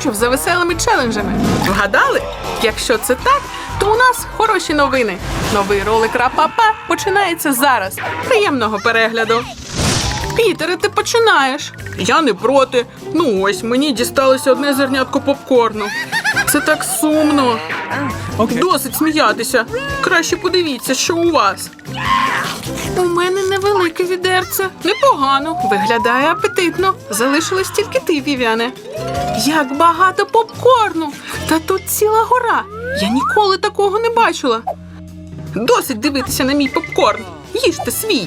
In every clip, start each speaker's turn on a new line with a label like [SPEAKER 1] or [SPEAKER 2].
[SPEAKER 1] скучив за веселими челенджами. Вгадали? Якщо це так, то у нас хороші новини. Новий ролик Рапапа починається зараз. Приємного перегляду. Пітере, ти починаєш. Я не проти. Ну ось мені дісталося одне зернятко попкорну. Це так сумно. Досить сміятися. Краще подивіться, що у вас. У мене невелике відерце. Непогано. Виглядає апетитно. Залишилась тільки ти, Вівяне. Як багато попкорну! Та тут ціла гора. Я ніколи такого не бачила. Досить дивитися на мій попкорн. Їжте свій.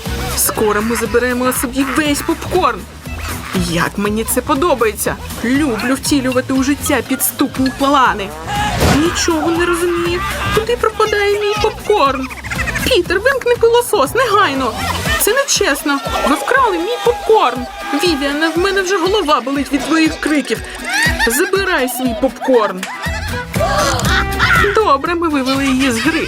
[SPEAKER 1] Скоро ми заберемо собі весь попкорн. Як мені це подобається. Люблю втілювати у життя підступні плани. Нічого не розумію. Куди пропадає мій попкорн? Пітер, вимкни пилосос, негайно. Це не чесно. Ви вкрали мій попкорн. Вівіане, в мене вже голова болить від твоїх криків. Забирай свій попкорн. Добре, ми вивели її з гри.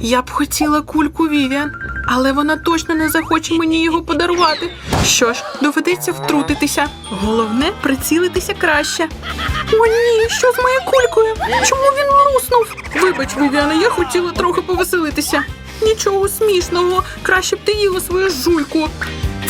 [SPEAKER 1] Я б хотіла кульку Вівіан, але вона точно не захоче мені його подарувати. Що ж, доведеться втрутитися. Головне прицілитися краще. О, ні, що з моєю кулькою? Чому він луснув? Вибач, Вівіана, я хотіла трохи повеселитися. Нічого смішного, краще б ти їла свою жуйку.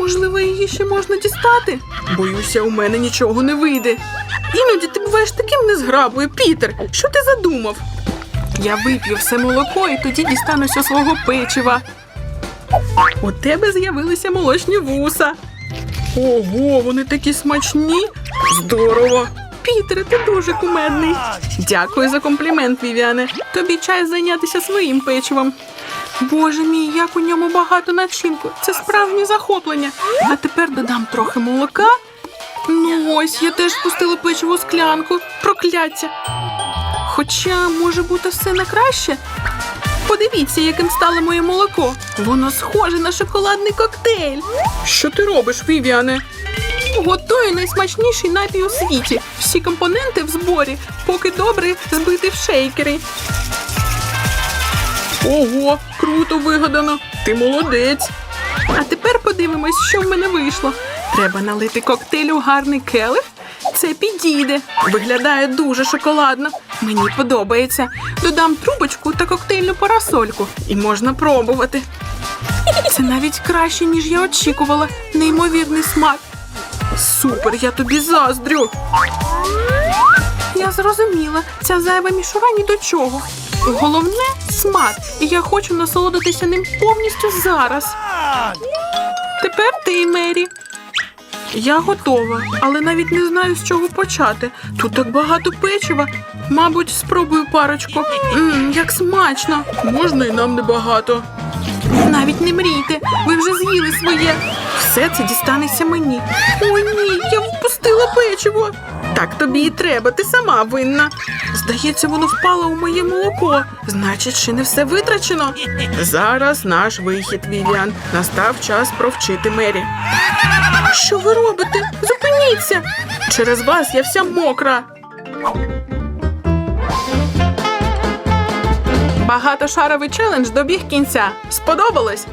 [SPEAKER 1] Можливо, її ще можна дістати? Боюся, у мене нічого не вийде. Іноді ти буваєш таким незграбою, Пітер. Що ти задумав? Я вип'ю все молоко і тоді дістануся свого печива. У тебе з'явилися молочні вуса. Ого, вони такі смачні. Здорово. Пітере, ти дуже кумедний. Дякую за комплімент, Вівіане. Тобі час зайнятися своїм печивом. Боже мій, як у ньому багато начинку. Це справжнє захоплення. А тепер додам трохи молока. Ну ось, я теж пустила печиво у склянку. Прокляття. Хоча може бути все на краще. Подивіться, яким стало моє молоко. Воно схоже на шоколадний коктейль. Що ти робиш, Вівіане? Готую найсмачніший напій у світі. Всі компоненти в зборі, поки добре збити в шейкери. Ого, круто вигадано. Ти молодець. А тепер подивимось, що в мене вийшло. Треба налити коктейль у гарний келих. Це підійде. Виглядає дуже шоколадно. Мені подобається. Додам трубочку та коктейльну парасольку. І можна пробувати. Це навіть краще, ніж я очікувала. Неймовірний смак. Супер, я тобі заздрю. Я зрозуміла, ця зайва мішура ні до чого. Головне смак, і я хочу насолодитися ним повністю зараз. Тепер ти, Мері. Я готова, але навіть не знаю, з чого почати. Тут так багато печива. Мабуть, спробую парочку. Мм, як смачно. Можна і нам небагато. Навіть не мрійте, ви вже з'їли своє. Все це дістанеться мені. О, ні, я впустила печиво. Так тобі і треба, ти сама винна. Здається, воно впало у моє молоко. Значить, ще не все витрачено. Зараз наш вихід, Вівіан. Настав час провчити Мері. Що ви робите? Зупиніться! Через вас я вся мокра. Багатошаровий челендж добіг кінця. Сподобалось?